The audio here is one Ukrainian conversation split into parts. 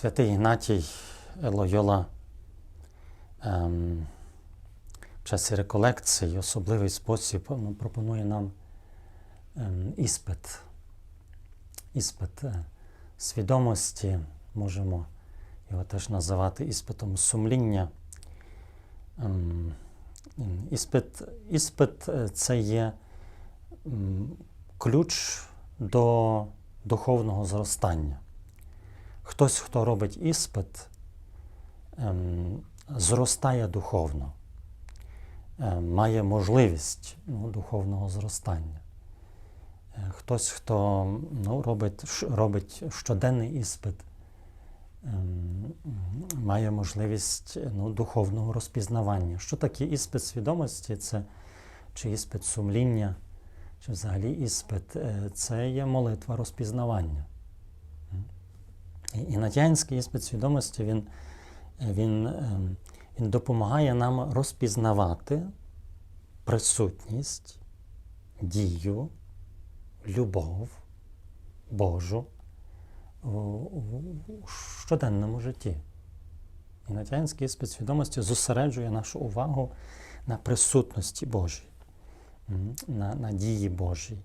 Святий Ігнатій Лойола ем, в часі реколекції особливий спосіб ну, пропонує нам ем, іспит. Іспит е, свідомості, можемо його теж називати іспитом сумління. Ем, іспит, іспит е, це є ключ до духовного зростання. Хтось, хто робить іспит, ем, зростає духовно, ем, має можливість ну, духовного зростання. Е, Хтось, хто ну, робить, робить щоденний іспит, ем, має можливість ну, духовного розпізнавання. Що таке іспит свідомості? Це чи іспит сумління, чи взагалі іспит Е, це є молитва розпізнавання. І Інатянський іспит свідомості він, він, ем, він допомагає нам розпізнавати присутність, дію, любов Божу у щоденному житті. Інатянський іспит свідомості зосереджує нашу увагу на присутності Божій, на, на дії Божій.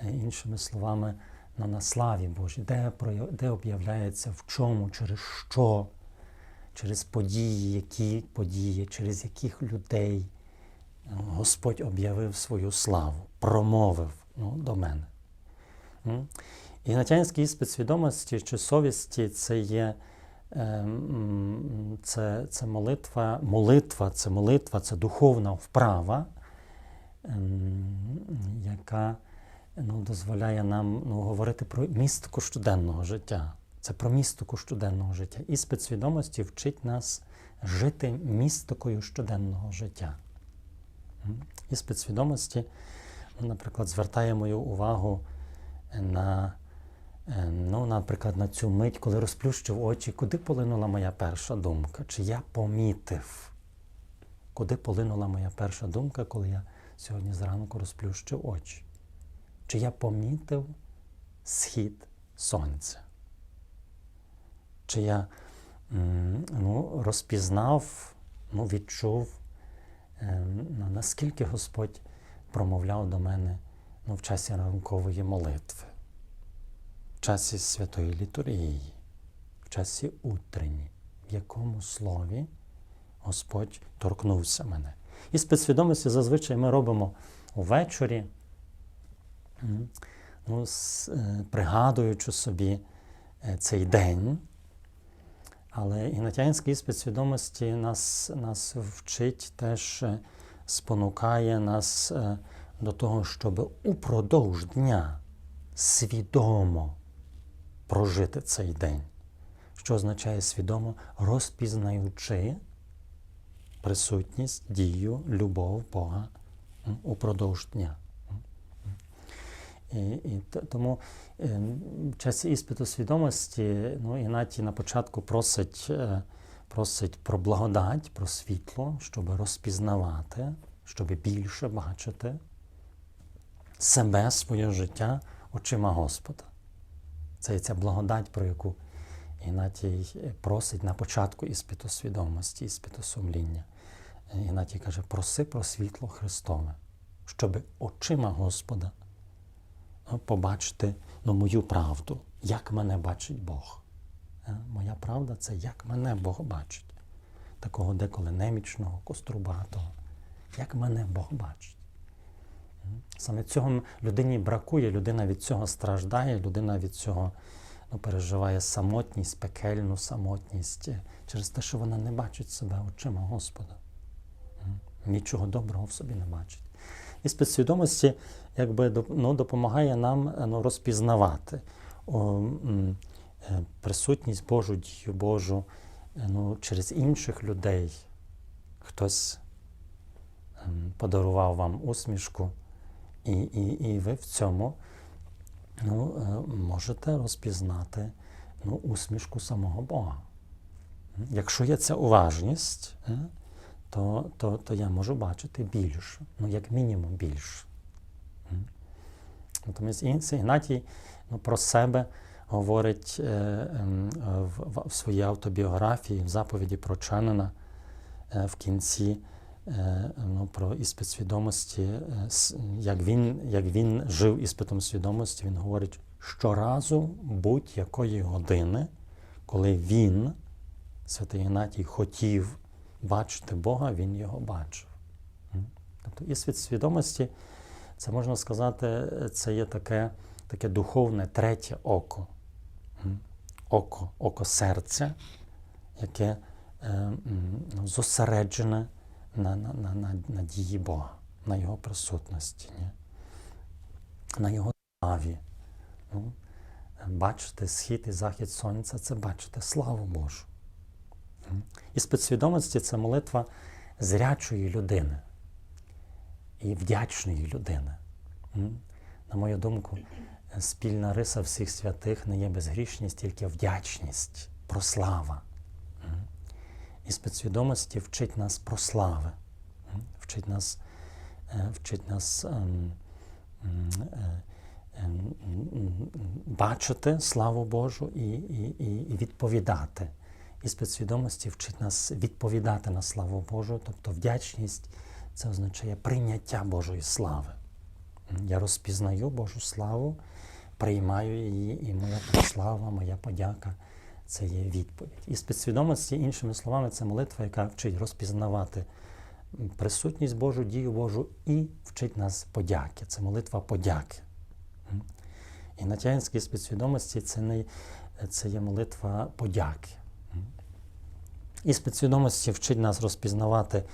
Е, Іншими словами, на, на славі Божій, де, де об'являється в чому, через що, через події, які події, через яких людей е, Господь об'явив свою славу, промовив ну, до мене. М? Ігнатянський іспит свідомості чи совісті це є е, це, це молитва, молитва, це молитва, це духовна вправа, ем, яка ну, дозволяє нам ну, говорити про містику щоденного життя. Це про містику щоденного життя. Іспит свідомості вчить нас жити містикою щоденного життя. М? Іспит свідомості, ну, наприклад, звертає мою увагу на, е, ну, наприклад, на цю мить, коли розплющив очі, куди полинула моя перша думка? Чи я помітив, куди полинула моя перша думка, коли я сьогодні зранку розплющив очі? Чи я помітив схід сонця? Чи я ну, розпізнав, ну, відчув, е, наскільки Господь промовляв до мене ну, в часі ранкової молитви, в часі святої літургії, в часі утренні, в якому слові Господь торкнувся мене. І спецсвідомості зазвичай ми робимо увечері, ну, е, пригадуючи собі е, цей день. Але ігнатянський іспит свідомості нас, нас вчить теж е, спонукає нас до того, щоб упродовж дня свідомо прожити цей день. Що означає свідомо, розпізнаючи присутність, дію, любов Бога упродовж дня. І, і тому в часі іспиту свідомості ну, Ігнатій на початку просить, е, просить про благодать, про світло, щоб розпізнавати, щоб більше бачити себе, своє життя очима Господа. Це ця благодать, про яку Ігнатій просить на початку іспиту свідомості, іспиту сумління. Ігнатій каже, проси про світло Христове, щоб очима Господа побачити ну, мою правду, як мене бачить Бог. Е, Моя правда це як мене Бог бачить. Такого деколи немічного, кострубатого, як мене Бог бачить. Саме цього людині бракує, людина від цього страждає, людина від цього ну, переживає самотність, пекельну самотність е, через те, що вона не бачить себе очима Господа. Нічого доброго в собі не бачить. І спецсвідомості якби ну, допомагає нам е, ну, розпізнавати о, е, присутність Божу, дію Божу е, ну, через інших людей. Хтось ем, подарував вам усмішку, і, і, і ви в цьому ну, можете розпізнати ну, усмішку самого Бога. Якщо є ця уважність, то, то, то я можу бачити більше, ну, як мінімум більше. Натомість Ігнатій ну, про себе говорить е, ем, в, в- своїй автобіографії, в заповіді про Ченнена е, в кінці е, ну, про іспит свідомості, е, як він, як він жив іспитом свідомості, він говорить, щоразу будь-якої години, коли він, святий Ігнатій, хотів бачити Бога, він його бачив. Тобто іспит свідомості, це можна сказати, це є таке, таке духовне третє око. Око, око серця, яке е, ну, зосереджене на, на, на, на, на дії Бога, на Його присутності, ні? на Його славі. Ну, бачити схід і захід сонця це бачити славу Божу. І спецсвідомості це молитва зрячої людини і вдячної людини. На мою думку, спільна риса всіх святих не є безгрішність, тільки вдячність, прослава. І спецсвідомості вчить нас про слави, вчить нас, е, вчить нас ем, е, бачити славу Божу і, і, і відповідати. І спецсвідомості вчить нас відповідати на славу Божу, тобто вдячність це означає прийняття Божої слави. Я розпізнаю Божу славу, приймаю її, і моя слава, моя подяка це є відповідь. І спецсвідомості, іншими словами, це молитва, яка вчить розпізнавати присутність Божу, дію Божу і вчить нас подяки. Це молитва подяки. І на спецсвідомості це, не, це є молитва подяки. М. І спецсвідомості вчить нас розпізнавати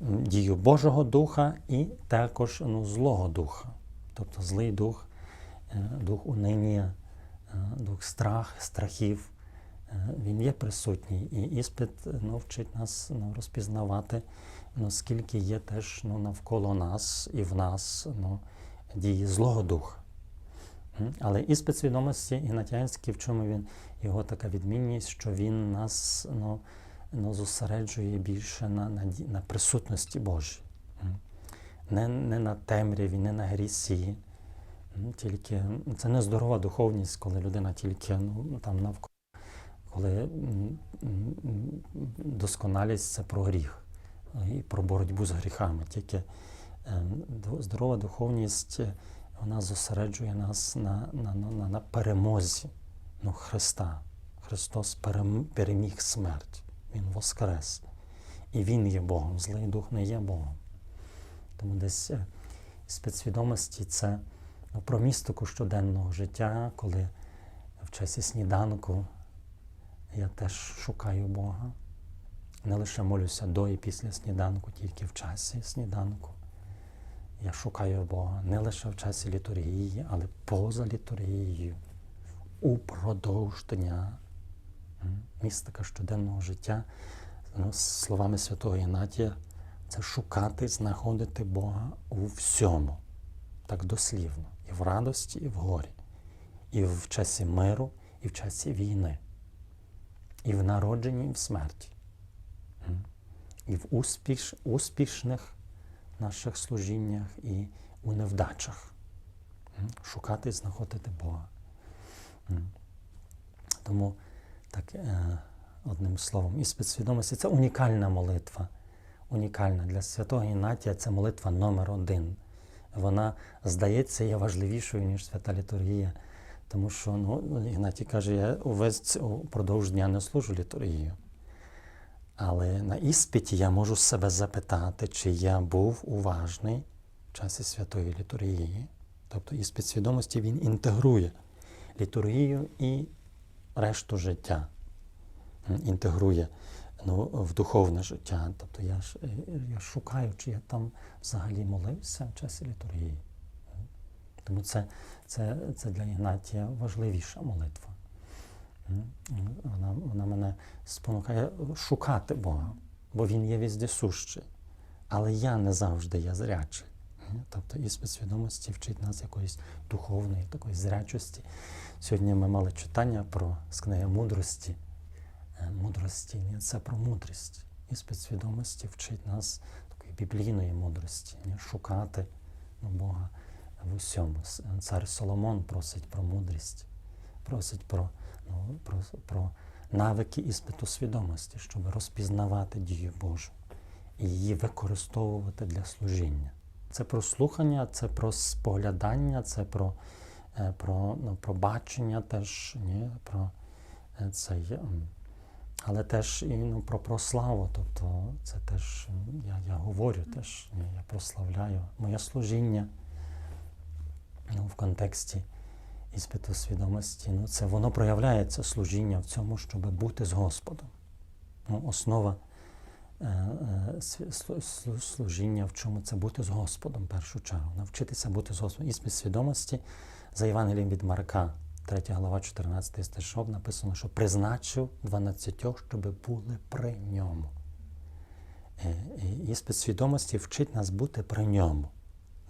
дію Божого Духа і також ну, злого духа. Тобто злий дух, е, дух унинія, е, дух страх, страхів. Е, Він є присутній. І іспит ну, вчить нас ну, розпізнавати, ну, скільки є теж ну, навколо нас і в нас ну, дії злого духа. Але іспит свідомості Ігнатянський, в чому він його така відмінність, що він нас ну, ну, зосереджує більше на, на, на присутності Божій. Не, не на темряві, не на грісі. Тільки це не здорова духовність, коли людина тільки ну, там навколо, коли досконалість це про гріх е, і про боротьбу з гріхами. Тільки е, здорова духовність е, вона зосереджує нас на, на, на, на, перемозі ну, Христа. Христос перем- переміг смерть, Він воскрес. І Він є Богом, злий дух не є Богом. Тому десь е, спецсвідомості це ну, про містику щоденного життя, коли в часі сніданку я теж шукаю Бога. Не лише молюся до і після сніданку, тільки в часі сніданку. Я шукаю Бога не лише в часі літургії, але поза літургією, упродовж дня. Містика щоденного життя, ну, словами святого Ігнатія, це шукати, знаходити Бога у всьому, так дослівно, і в радості, і в горі, і в часі миру, і в часі війни, і в народженні, і в смерті, і в успіш, успішних наших служіннях і у невдачах. Шукати і знаходити Бога. Тому так, е, одним словом, і спецсвідомості це унікальна молитва. Унікальна для святого Ігнатія це молитва номер один. Вона, здається, є важливішою, ніж свята літургія. Тому що ну, Ігнатій каже, я увесь упродовж дня не служу літургію. Але на іспиті я можу себе запитати, чи я був уважний в часі святої літургії. Тобто іспит свідомості він інтегрує літургію і решту життя. Інтегрує ну, в духовне життя. Тобто я, е, я шукаю, чи я там взагалі молився в часі літургії. Тому це, це, це для Ігнатія важливіша молитва. Вона, вона мене спонукає шукати Бога, бо Він є віздесущий. Але я не завжди є зрячий. Тобто іспит свідомості вчить нас якоїсь духовної такої зрячості. Сьогодні ми мали читання про з книги мудрості. Е, Мудрості це про мудрість. Іспит свідомості вчить нас такої біблійної мудрості, шукати ну, Бога в усьому. Цар Соломон просить про мудрість, просить про, ну, про, про навики іспиту свідомості, щоб розпізнавати дію Божу і її використовувати для служіння. Це про слухання, це про споглядання, це про, е, про, ну, про бачення теж, ні, про е, цей, але теж і ну, про прославу. Тобто це теж я, я говорю теж, ні, я прославляю моє служіння ну, в контексті іспиту свідомості. Ну, це воно проявляється служіння в цьому, щоб бути з Господом. Ну, основа е, е, служіння в чому це бути з Господом в першу чергу. Навчитися бути з Господом. Іспит свідомості за Євангелієм від Марка, 3 глава, 14 стишок, написано, що призначив 12, щоб були при ньому. Е, і Іспит свідомості вчить нас бути при ньому.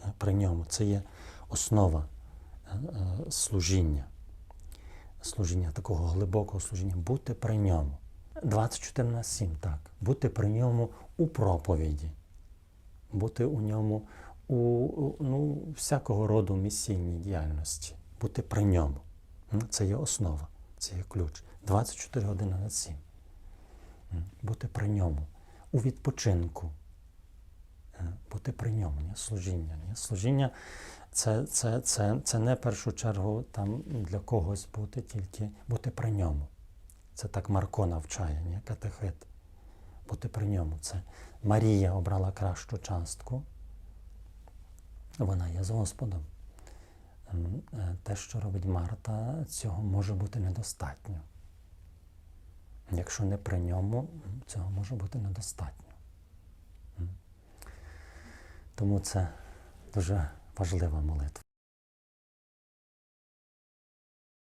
Е, При ньому. Це є основа е, е, служіння. Служіння, такого глибокого служіння, бути при ньому. 24 на 7, так. Бути при ньому у проповіді, бути у ньому у ну, всякого роду місійній діяльності, бути при ньому. Це є основа, це є ключ. 24 години на 7. Бути при ньому. У відпочинку. Е, Бути при ньому, ні? служіння. Ні? Служіння це, це, це, це не в першу чергу там для когось бути, тільки бути при ньому. Це так Марко навчає, ні? катехит. Бути при ньому. Це Марія обрала кращу частку. Вона є з Господом. Ем, е, Те, що робить Марта, цього може бути недостатньо. Якщо не при ньому, цього може бути недостатньо. Тому це дуже важлива молитва.